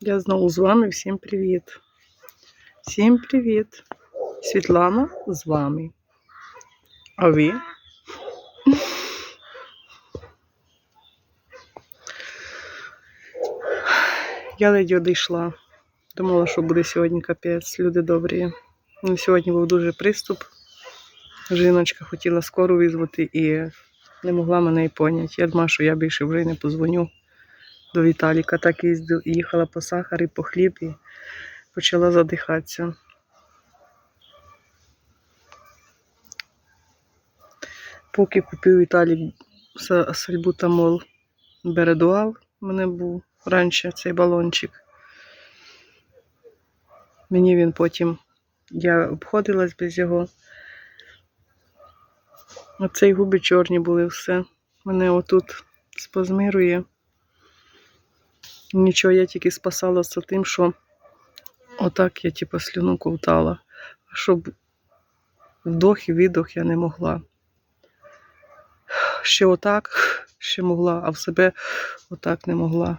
Я знову з вами. Всім привіт. Всім привіт. Світлана з вами. А ви? Я ледь одійшла. Думала, що буде сьогодні капець, люди добрі. Ну, сьогодні був дуже приступ. Жіночка хотіла скору визвати і не могла мене і поняти. Я думала, що я більше вже й не позвоню до Віталіка. Так їздив, їхала по сахар і по хліб і почала задихатися. Поки купив Віталік са- сальбутамол Бередуал, у мене був раніше цей балончик. Мені він потім, я обходилась без його. Оцей губи чорні були все. Мене отут спазмирує. Нічого, я тільки спасалася тим, що отак я типу слюну ковтала. А щоб вдох і віддох я не могла. Ще отак, ще могла, а в себе отак не могла.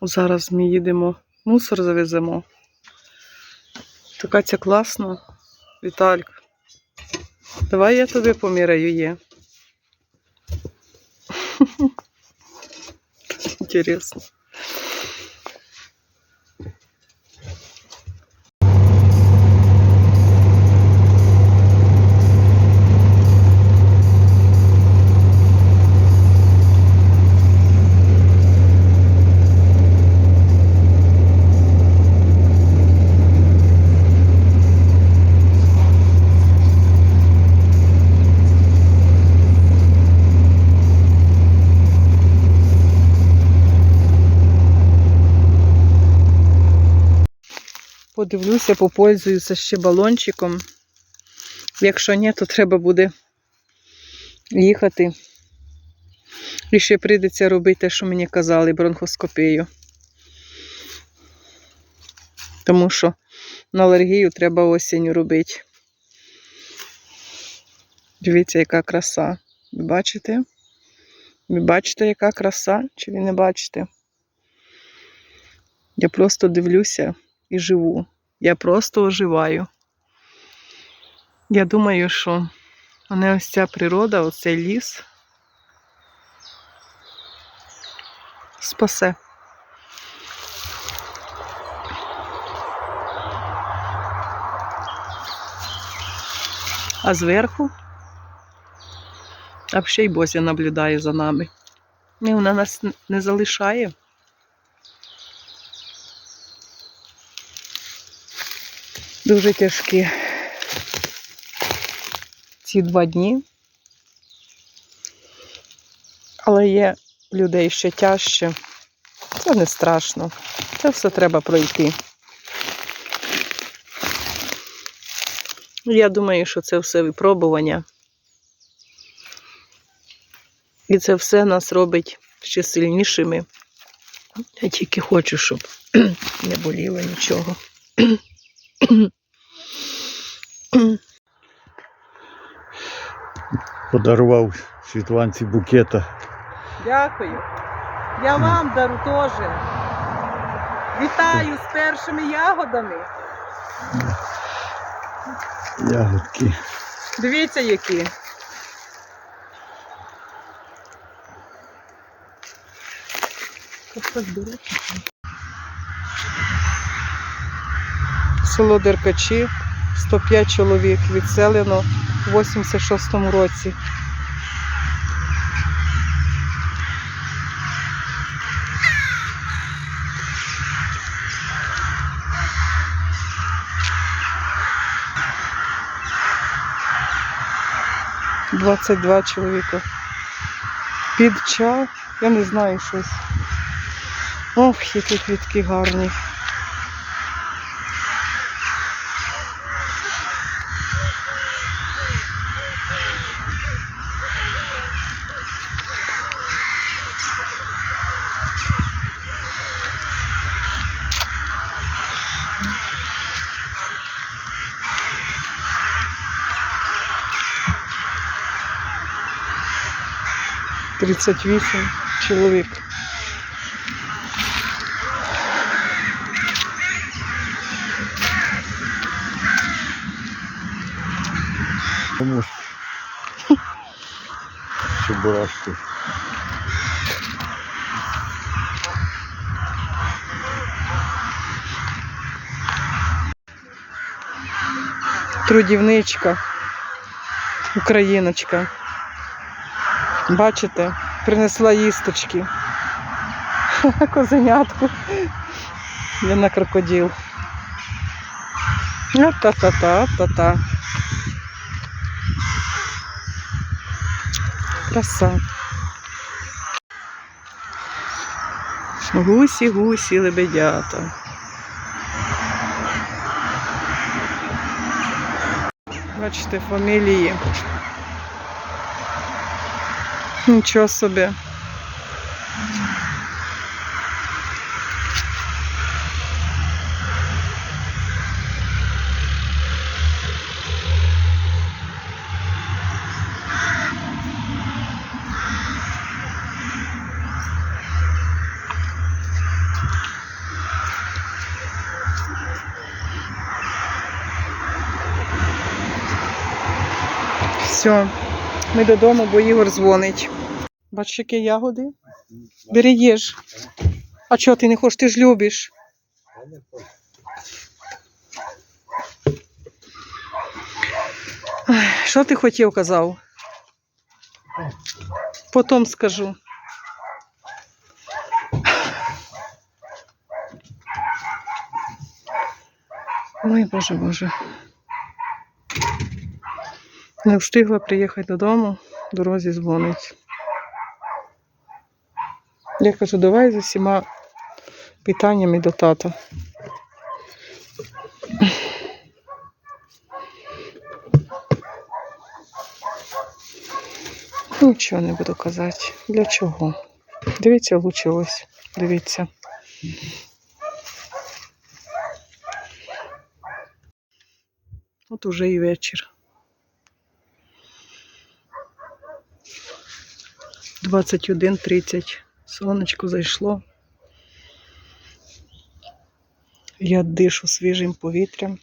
Зараз ми їдемо, мусор завеземо. Така ця класна. Вітальк. Давай я тобі поміряю є. Інтересно. Подивлюся, попользуюся ще балончиком. Якщо ні, то треба буде їхати. І ще прийдеться робити те, що мені казали, бронхоскопію. Тому що на алергію треба осінню робити. Дивіться, яка краса. Ви бачите? Ви бачите, яка краса? Чи ви не бачите? Я просто дивлюся і живу. Я просто оживаю. Я думаю, що мене ось ця природа, оцей ліс спасе. А зверху, а ще й Бозя наблюдає за нами. І вона нас не залишає. Дуже тяжкі ці два дні. Але є людей ще тяжче. Це не страшно. Це все треба пройти. Я думаю, що це все випробування. І це все нас робить ще сильнішими. Я тільки хочу, щоб не боліло нічого. подарував Світланці букета. Дякую. Я вам дару теж. Вітаю з першими ягодами. Ягодки. Дивіться, які. Село Деркачі, 105 чоловік відселено у 86-му році. Двадцять два чоловіка. Під ча, я не знаю щось. Ох, які квітки гарні. Тридцять вісім. чоловік. Тому Чебурашки. Трудівничка, україночка. Бачите, принесла їсточки. Козенятку. Я на крокодил. Та-та-та-та-та-та. Краса. Гусі, гусі, лебедята. Бачите, фамілії. Нічого собі. Все, ми додому, бо Ігор дзвонить. Бачиш, які ягоди? Бери їж. А чого ти не хочеш? Ти ж любиш. Що ти хотів, казав? Потім скажу. Ой, Боже, Боже. Не встигла приїхати додому, дорозі дзвонить. Я кажу, давай з усіма питаннями до тата. Нічого не буду казати. Для чого? Дивіться, лучше ось. Дивіться. От уже і вечір. 21.30. Сонечко зайшло. Я дишу свіжим повітрям.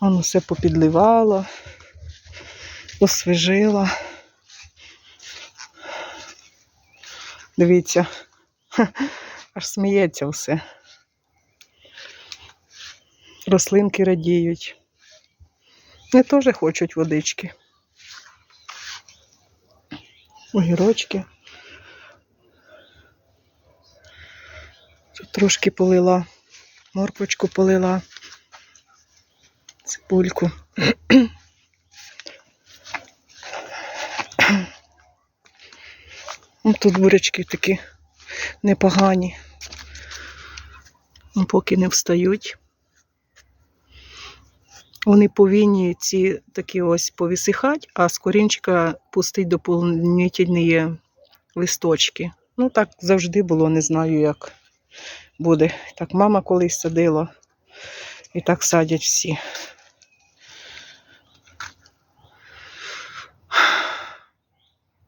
Воно все попідливало, освіжило. Дивіться, аж сміється все. Рослинки радіють. Вони теж хочуть водички. Огірочки. Тут трошки полила, морквочку полила, цибульку. Тут бурячки такі непогані. Ну, Поки не встають. Вони повинні ці такі ось повисихати, а з корінчика пустить доповнительні листочки. Ну, так завжди було, не знаю, як буде. Так мама колись садила, і так садять всі.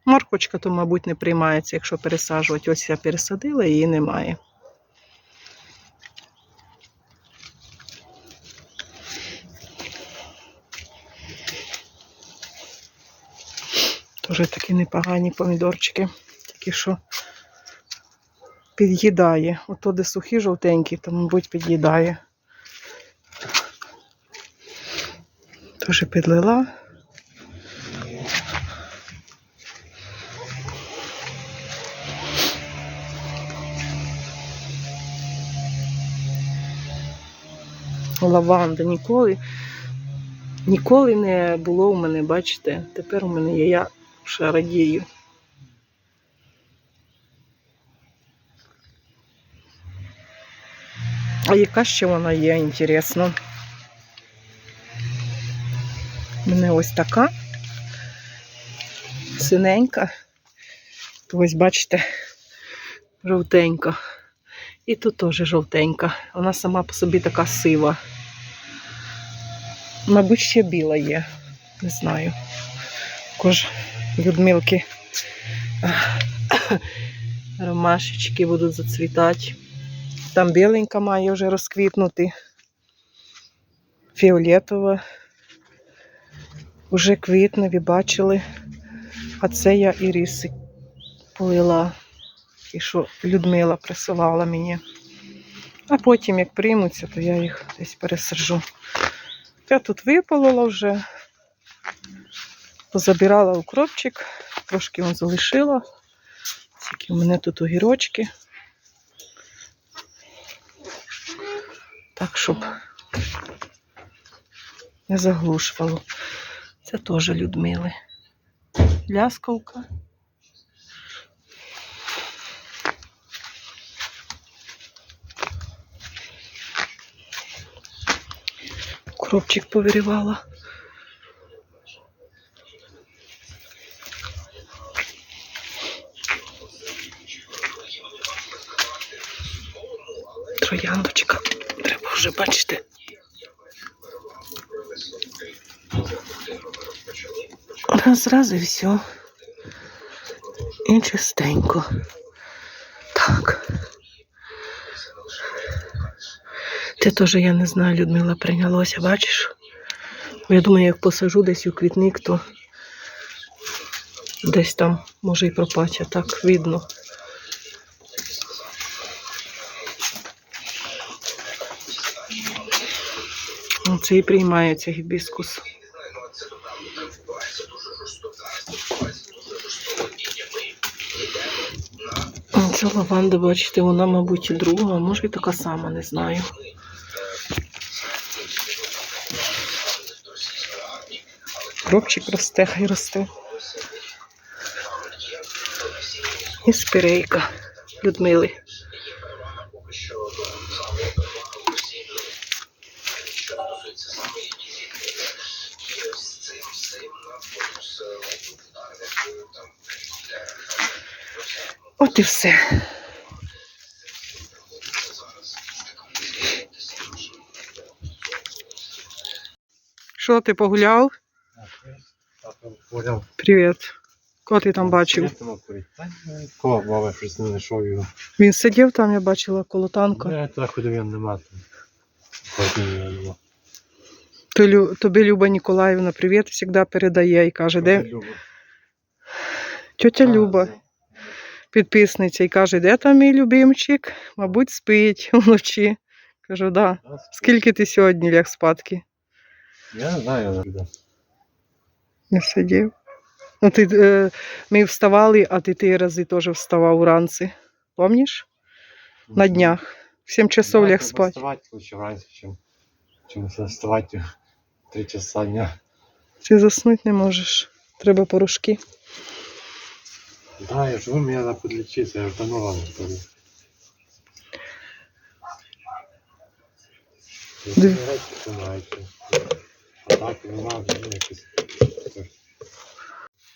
Морквочка то, мабуть, не приймається, якщо пересаджувати. Ось я пересадила, її немає. Тоже такі непогані помідорчики, тільки що під'їдає. Ото де сухі жовтенькі, то, мабуть, під'їдає. Тоже підлила. Лаванда ніколи, ніколи не було у мене, бачите, тепер у мене є, я ще радію. А яка ще вона є, інтересно? Мене ось така синенька. Ось бачите, жовтенька. І тут теж жовтенька. Вона сама по собі така сива. Мабуть, ще біла є. Не знаю. Також Людмилки ромашечки будуть зацвітати. Там біленька має вже розквітнути. Фіолетова. Уже квітне, ви бачили. А це я іріси полила. І що Людмила присилала мені. А потім, як приймуться, то я їх десь пересаджу. Я тут випалила вже. Позабирала укропчик, трошки он залишила. Тільки у мене тут огірочки. Так, щоб не заглушувало. Це теж Людмили. Ляскавка. Укропчик повиривала. Трояндочка. Треба вже бачити. Раз, раз і все. І чистенько. Так. Це теж я не знаю, Людмила прийнялося, бачиш? Я думаю, як посажу десь у квітник, то десь там може і пропаче, так видно. Це і приймається гібіскус. Ця лаванда, бачите, вона, мабуть, і друга, а може і така сама, не знаю. Кропчик росте, хай росте. І спірейка Людмили. От і все. Що ти погуляв? Привіт. Кого ти там бачив? Кого щось не знайшов його. Він сидів там, я бачила коло танка. Я туди ходив, він нема Тобі Люба Ніколаївна привіт завжди передає і каже, де тетя Люба, підписниця, і каже, де там мій любимчик? Мабуть, спить вночі. Кажу, да. Скільки ти сьогодні ляг спадки? Я не знаю. Не сидів. Ну, ти, е, ми вставали, а ти ті рази теж вставав уранці. Пам'ятаєш? На днях. В 7 часов Да, ляг спати. Вставати лучше вранці, чим, чим вставати в 3 часа дня. Ти заснути не можеш. Треба порошки. Да, я живу, мені треба підлічитися, я ж давно вам говорю. Див- А так, нема, якось.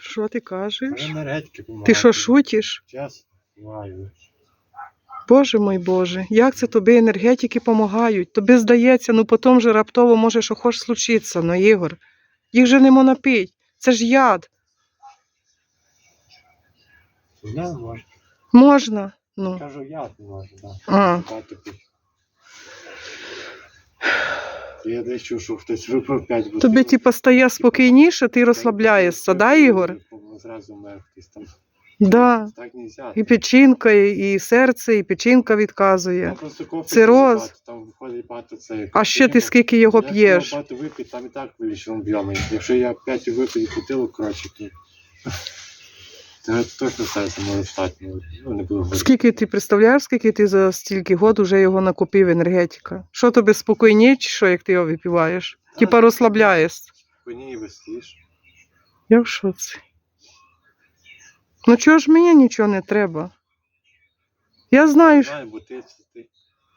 Що ти кажеш? Помагають. Ти що шутиш? Час. Боже мой Боже, як це тобі енергетики допомагають? Тобі здається, ну потім же раптово може, що хоч случиться, ну Ігор. Їх же не можна пити. Це ж яд. Не можу. Можна. Ну. Кажу, я не можу, так. А. Я десь чув, що хтось випив 5 бутилок. Тобі типа стає спокійніше, ти розслабляєшся, да, Ігор? Зразу мер хтось там. Да. Так нельзя. І печінка, і і серце, і печінка відказує. Кофе Цироз. багато, Там виходить багато це. А ще ти скільки його Якщо п'єш? багато випити, там і так вирішив об'єми. Якщо я 5 випив бутилок, коротше, То точно серце може стати. ну, не буду говорити. Скільки ти представляєш, скільки ти за стільки год вже його накупив енергетика? Що тобі спокійніше, чи що, як ти його випиваєш? Типа розслабляєшся. Мені веселіш. Я в шоці. Ну чого ж мені нічого не треба? Я знаю, що... Знаю, бо ти, це ти.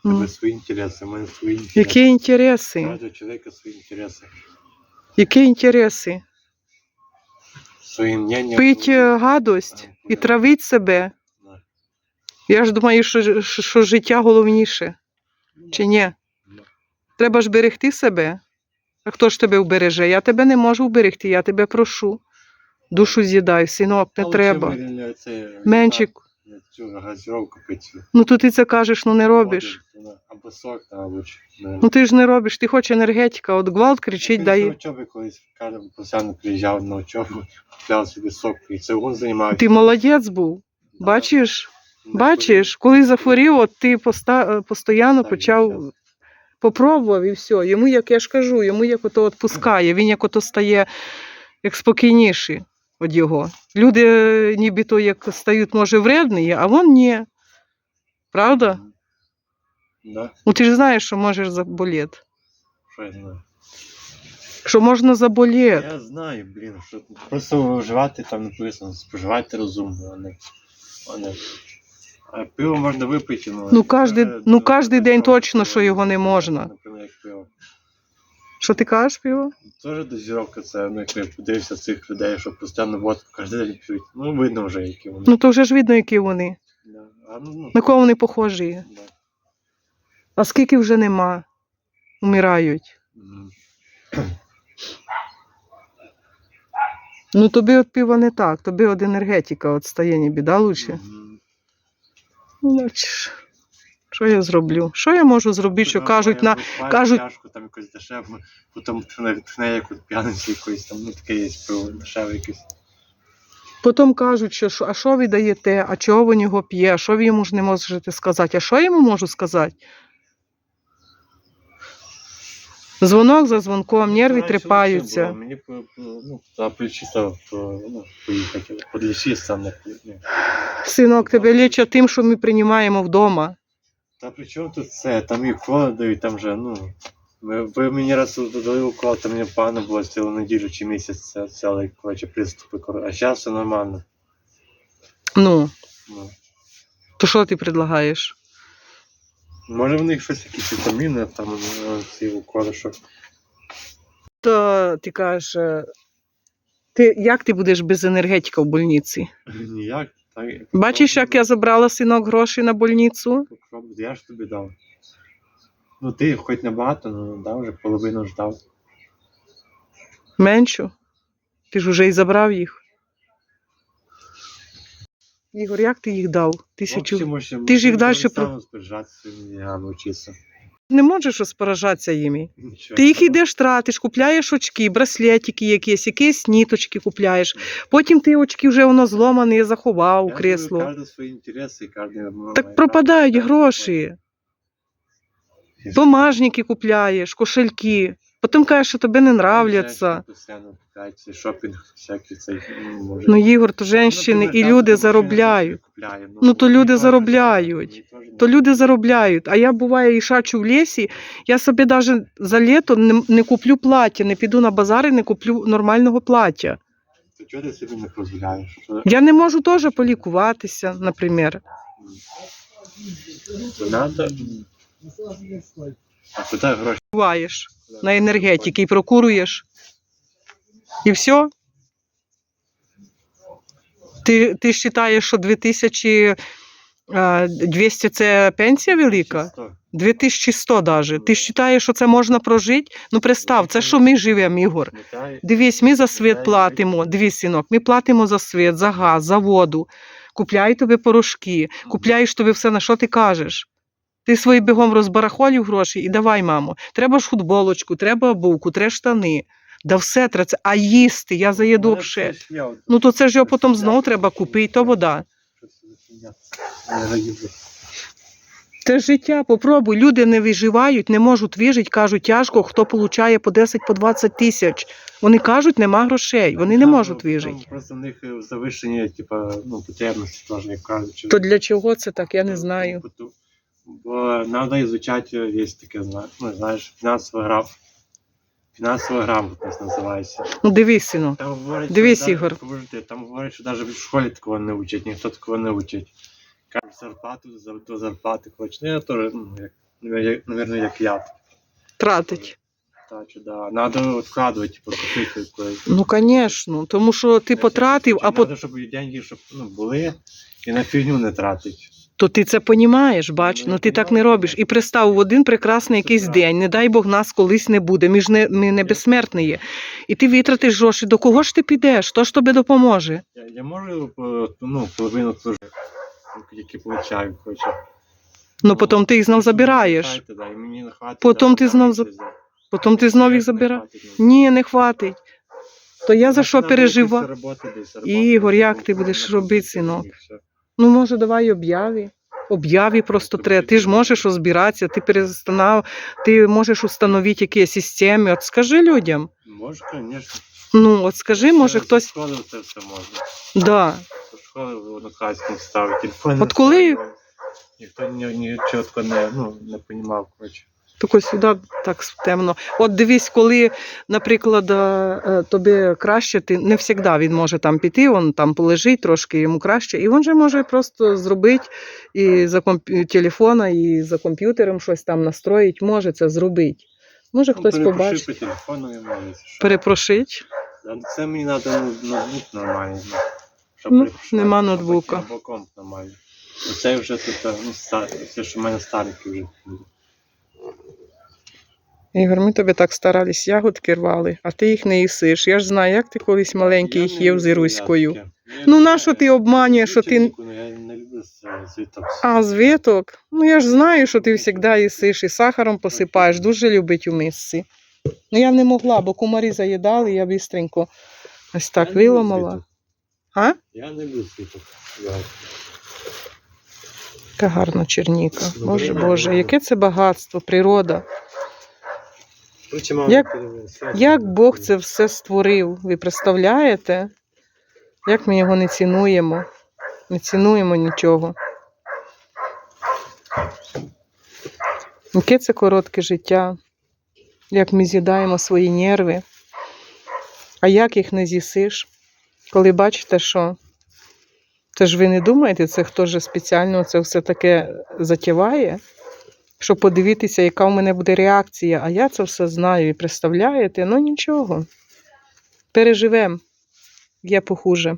М. Тебе свої інтереси, у мене свої інтереси. які інтереси? Кожного чоловіка свої інтереси. Які інтереси? Пить е, гадость і травить себе. Я ж думаю, що, що, що життя головніше. Чи ні? Треба ж берегти себе. А хто ж тебе вбереже? Я тебе не можу вберегти, я тебе прошу. Душу з'їдай, синок, не треба. чим Менчик. Я Цю газировку пити. Ну то ти це кажеш, ну не робиш. Ну, Або сок, там, або ч- не. Ну ти ж не робиш, ти хочеш енергетика, от гвалт кричить, Я дає. на учоби колись каже, постійно приїжджав на учобу, купляв собі сок, і це він займався. Ти молодець був. Да. Бачиш? Не Бачиш, коли захворів, от ти поста... постійно Так, почав попробував і все. Йому, як я ж кажу, йому як ото відпускає, він як ото стає як спокійніший від його. Люди е, нібито як стають, може, вредні, а він ні. Правда? Да, Ну ти ж знаєш, що можеш заболіти. що я знаю. Що можна заболіти. Я знаю, блін, що просто вживати там написано, споживайте розумно, а не. А, не. а пиво можна випити, ну. Ну, це ну, кожний до день точно, що його не ну, можна. Наприклад, як пиво. Що ти кажеш, пиво? Теж дозіровка це, ну, як я подивився цих людей, що постійно водку кожен день п'ють. Ну, видно вже, які вони. Ну то вже ж видно, які вони. Да. А, ну, ну, На кого вони похожі. да. А скільки вже нема? Умирають. Мгм. Ну тобі от пиво не так, тобі от енергетика от стає не біда лучше. Мгм. Ну, бачиш, що я зроблю? Що я можу зробити, що кажуть на. кажуть- Чашку, там якось дешево, потім тхне, тхне як от п'яниці якоїсь там, ну таке є пиво, дешеве якесь. Потім кажуть, що а що ви даєте, а чого ви нього п'є, а що ви йому ж не можете сказати? А що я йому можу сказати? Дзвонок за дзвонком, нерви що тріпаються. Мені ну, ну, поїхати, подлічитися там. Ну. Синок, тебе лічать тим, що ми приймаємо вдома. Та при чому тут це? Там і уколи дають, там же, ну. Ми, ви мені раз додали укол, то мені погано було цілу неділю чи місяць, цілий, коротше, приступи. А зараз все нормально. Ну, Ну. то що ти предлагаєш? Може в них щось якісь вітаміни, там е, ці уколи, що. То ти кажеш, е, ти, як ти будеш без енергетика в больниці? Ніяк. Бачиш, як я забрала синок гроші на больницю? Я ж тобі дав. Ну ти хоч не багато, ну дав вже половину ж дав. Меншу? Ти ж уже і забрав їх. Ігор, як ти їх дав? Тисячу. Ти ж їх далі про... Не можеш розпоражатися їми. Нічого. Ти їх йдеш тратиш, купляєш очки, браслетики якісь, якісь ніточки купляєш. Потім ти очки вже воно зломані, заховав у кресло. Так пропадають гроші. Бумажники купляєш, кошельки. Потім кажеш, що тобі не нравляться. Шопінг, всякий цей, ну, може. Ну, Ігор, то женщини і люди заробляють. Ну, то люди заробляють. То люди заробляють. А я буває і шачу в лісі, я собі навіть за літо не, не куплю плаття, не піду на базар і не куплю нормального плаття. То чого ти собі не дозволяєш? Я не можу теж полікуватися, наприклад. Надо... Куди гроші? Буваєш на енергетики і прокуруєш. І все. Ти, ти вважаєш, що 2200 це пенсія велика? 2100 навіть. Ти вважаєш, що це можна прожити? Ну, представ, це що ми живемо, Ігор. Дивись, ми за світ платимо. Дивись, синок, ми платимо за світ, за газ, за воду. Купляй тобі порошки, купляєш тобі все, на що ти кажеш. Ти свої бігом розбарахолів гроші і давай, мамо. Треба ж футболочку, треба обувку, треба штани. Да все треба. А їсти, я заїду обше. Ну то це ж його потім знову треба купити, то вода. Це життя, попробуй. Люди не виживають, не можуть вижити, кажуть, тяжко, хто получає по 10 по 20 тисяч. Вони кажуть, нема грошей, вони не можуть вижити. Просто в них е, завищені, типа, ну, потребності теж, як кажуть. То для чого це так, я не знаю. Бо треба изучати, є таке, зна- ну, знаєш, фінансова гра. Фінансова грамотність називається. Ну дивись, сину. Там говорять, Дивись, що Ігор. Подожди, там говорять, що навіть в школі такого не учать, ніхто такого не учить. Кажуть, зарплату до зарплати хочеш. Ну, я теж, ну, як, навірно, як я. Тратить. Так, що да. Надо відкладувати, типу, купити якоїсь. Ну, звісно, тому що ти потратив, а Треба, щоб деньги щоб, ну, були і на фігню не тратить. То ти це понімаєш, бач, Ну, ну ти так не робиш. І пристав в один прекрасний якийсь день, не дай Бог нас колись не буде. Ми ж не, ми не безсмертні є. І ти витратиш гроші, до кого ж ти підеш? Хто ж тобі допоможе? Я, я можу е, ну, половину служити, які получаю, коротше. Ну, потім ти їх знов забираєш. Не хватить, Потім ти знов. Потім ти знов їх забираєш. ну. Ні, не хватить. То я за що переживаю? Ігор, як ну, ти ну, будеш робити, синок? Ну, може, давай об'яві. Об'яві просто треба. Ти ж можеш розбиратися, ти перестанав, ти можеш установити якісь системи. От скажи людям. Може, звісно. Ну, от скажи, може, хтось. школи це все можна. Да. Школи в однокласникам ставить. От коли- Ніхто ні, ні чітко не, ну, не понімав, коротше. Тако сюди так темно. От дивись, коли, наприклад, е, е, тобі краще, ти не завжди він може там піти, він там полежить трошки, йому краще, і він же може просто зробити і за комп... телефона, і за комп'ютером щось там настроїть, може це зробити. Може хтось ну, перепиши побачить. по телефону і молиться. що. Перепрошить. Це мені треба ноутбук нормальний. ну, щоб Ну, нема ноутбука. Або комп нормальний. Оце вже тут, е, ну, стар, це що в мене старенький Ігор, ми тобі так старались, ягодки рвали, а ти їх не їсиш. Я ж знаю, як ти колись маленький їх їв з Іруською. Ну, нащо ти обманюєш, що ти- звіток. А з віток? Ну я ж знаю, що ти завжди їсиш і сахаром посипаєш, дуже любить у мисці. Ну я не могла, бо кумарі заїдали, я бістренько ось так звіток. А? Я не люблю звіток. Яка гарна черніка. Боже. Боже, яке це багатство, природа. Як- Як Бог це все створив, ви представляєте? Як ми його не цінуємо? Не цінуємо нічого. Яке це коротке життя, як ми з'їдаємо свої нерви, а як їх не з'їсиш, коли бачите, що це ж ви не думаєте, це хто ж спеціально це все таке затіває, щоб подивитися, яка в мене буде реакція. А я це все знаю і представляєте, ну нічого. Переживемо. Є похуже.